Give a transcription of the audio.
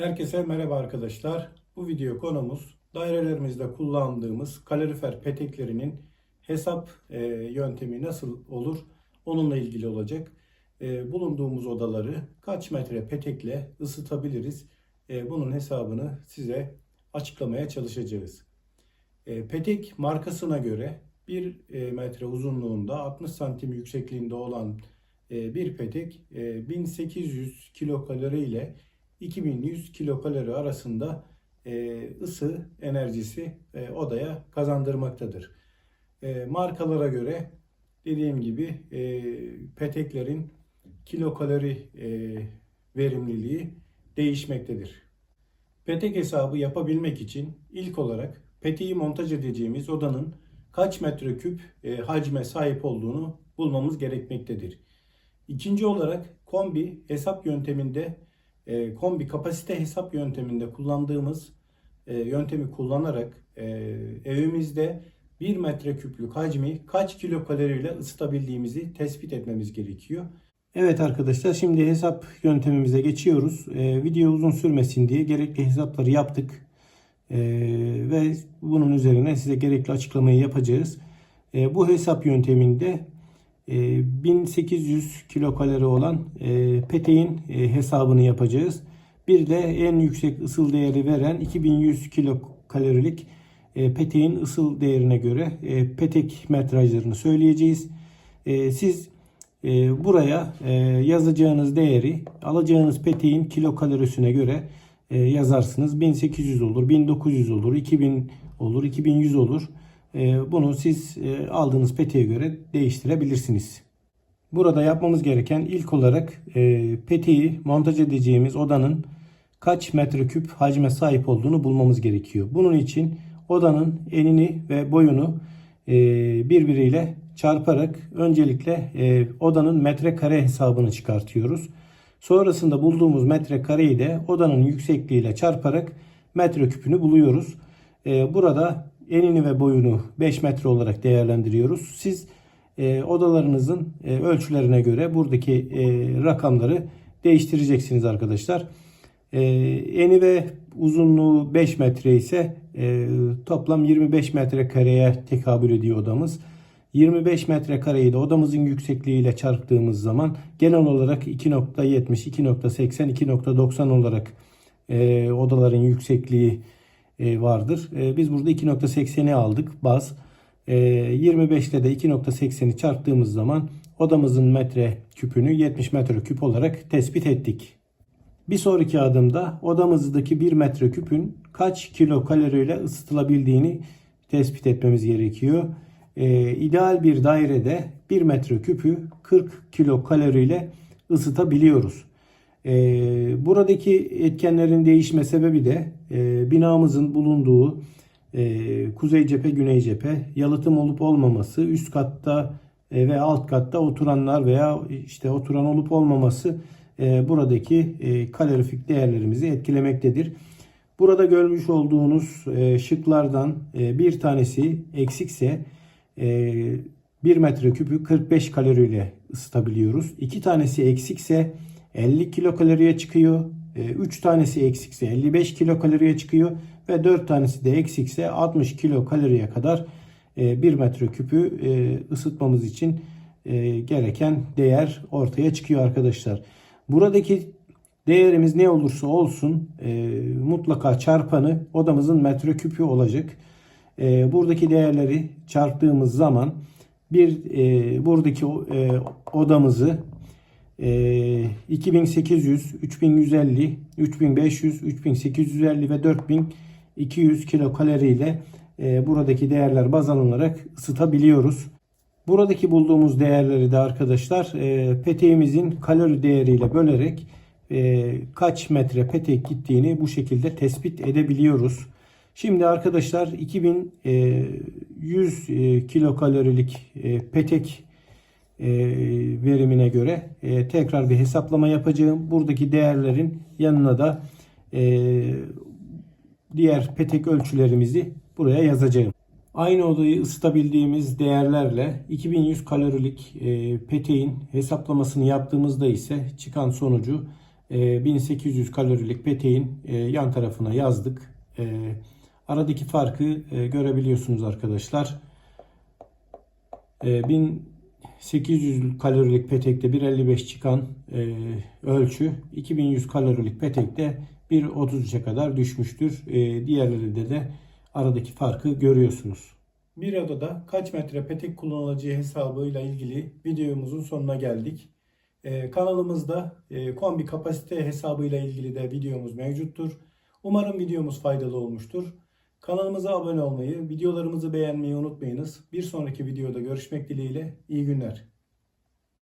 Herkese merhaba arkadaşlar. Bu video konumuz dairelerimizde kullandığımız kalorifer peteklerinin hesap e, yöntemi nasıl olur onunla ilgili olacak. E, bulunduğumuz odaları kaç metre petekle ısıtabiliriz? E, bunun hesabını size açıklamaya çalışacağız. E, petek markasına göre 1 e, metre uzunluğunda 60 santim yüksekliğinde olan e, bir petek e, 1800 kilokalori ile 2100 kilokalori arasında e, ısı enerjisi e, odaya kazandırmaktadır. E, markalara göre dediğim gibi e, peteklerin kilokalori e, verimliliği değişmektedir. Petek hesabı yapabilmek için ilk olarak peteği montaj edeceğimiz odanın kaç metreküp e, hacme sahip olduğunu bulmamız gerekmektedir. İkinci olarak kombi hesap yönteminde e, kombi kapasite hesap yönteminde kullandığımız e, yöntemi kullanarak e, evimizde 1 metreküplük hacmi kaç kilokaloriyle ısıtabildiğimizi tespit etmemiz gerekiyor. Evet arkadaşlar şimdi hesap yöntemimize geçiyoruz. E, video uzun sürmesin diye gerekli hesapları yaptık. E, ve bunun üzerine size gerekli açıklamayı yapacağız. E, bu hesap yönteminde 1800 kilokalori olan e, peteğin e, hesabını yapacağız. Bir de en yüksek ısıl değeri veren 2100 kilokalorilik e, peteğin ısıl değerine göre petek metrajlarını söyleyeceğiz. Siz buraya yazacağınız değeri alacağınız peteğin kilokalorisine göre yazarsınız. 1800 olur, 1900 olur, 2000 olur, 2100 olur. E, bunu siz e, aldığınız peteğe göre değiştirebilirsiniz. Burada yapmamız gereken ilk olarak e, peteği montaj edeceğimiz odanın kaç metreküp hacme sahip olduğunu bulmamız gerekiyor. Bunun için odanın enini ve boyunu e, birbiriyle çarparak öncelikle odanın metrekare hesabını çıkartıyoruz. Sonrasında bulduğumuz metrekareyi de odanın yüksekliğiyle çarparak metreküpünü buluyoruz. Burada enini ve boyunu 5 metre olarak değerlendiriyoruz. Siz e, odalarınızın e, ölçülerine göre buradaki e, rakamları değiştireceksiniz arkadaşlar. E, eni ve uzunluğu 5 metre ise e, toplam 25 metrekareye tekabül ediyor odamız. 25 metrekareyi de odamızın yüksekliğiyle çarptığımız zaman genel olarak 2.70, 2.80, 2.90 olarak e, odaların yüksekliği vardır. E, biz burada 2.80'i aldık baz. E, 25 ile de 2.80'i çarptığımız zaman odamızın metre küpünü 70 metreküp olarak tespit ettik. Bir sonraki adımda odamızdaki 1 metreküpün kaç kilokaloriyle ısıtılabildiğini tespit etmemiz gerekiyor. Ee, ideal bir dairede 1 metreküpü 40 kilokaloriyle ısıtabiliyoruz. Ee, buradaki etkenlerin değişme sebebi de e, binamızın bulunduğu e, kuzey cephe güney cephe yalıtım olup olmaması üst katta e, ve alt katta oturanlar veya işte oturan olup olmaması e, buradaki e, kalorifik değerlerimizi etkilemektedir. Burada görmüş olduğunuz e, şıklardan e, bir tanesi eksikse e, 1 metreküpü 45 kaloriyle ısıtabiliyoruz. İki tanesi eksikse 50 kilokaloriye çıkıyor. 3 tanesi eksikse 55 kilokaloriye çıkıyor ve 4 tanesi de eksikse 60 kilokaloriye kadar 1 metreküpü ısıtmamız için gereken değer ortaya çıkıyor arkadaşlar. Buradaki değerimiz ne olursa olsun mutlaka çarpanı odamızın metreküpü olacak. Buradaki değerleri çarptığımız zaman bir buradaki odamızı 2800, 3150, 3500, 3850 ve 4200 kilokalori ile e, buradaki değerler baz alınarak ısıtabiliyoruz. Buradaki bulduğumuz değerleri de arkadaşlar e, peteğimizin kalori değeriyle bölerek e, kaç metre petek gittiğini bu şekilde tespit edebiliyoruz. Şimdi arkadaşlar 2100 kilokalorilik petek e, verimine göre e, tekrar bir hesaplama yapacağım. Buradaki değerlerin yanına da e, diğer petek ölçülerimizi buraya yazacağım. Aynı odayı ısıtabildiğimiz değerlerle 2100 kalorilik peteğin hesaplamasını yaptığımızda ise çıkan sonucu 1800 kalorilik peteğin yan tarafına yazdık. Aradaki farkı görebiliyorsunuz arkadaşlar. 1000 800 kalorilik petekte 1.55 çıkan e, ölçü 2100 kalorilik petekte 1.33'e kadar düşmüştür. E, diğerlerinde de aradaki farkı görüyorsunuz. Bir odada kaç metre petek kullanılacağı hesabıyla ilgili videomuzun sonuna geldik. E, kanalımızda e, kombi kapasite hesabıyla ilgili de videomuz mevcuttur. Umarım videomuz faydalı olmuştur. Kanalımıza abone olmayı, videolarımızı beğenmeyi unutmayınız. Bir sonraki videoda görüşmek dileğiyle. İyi günler.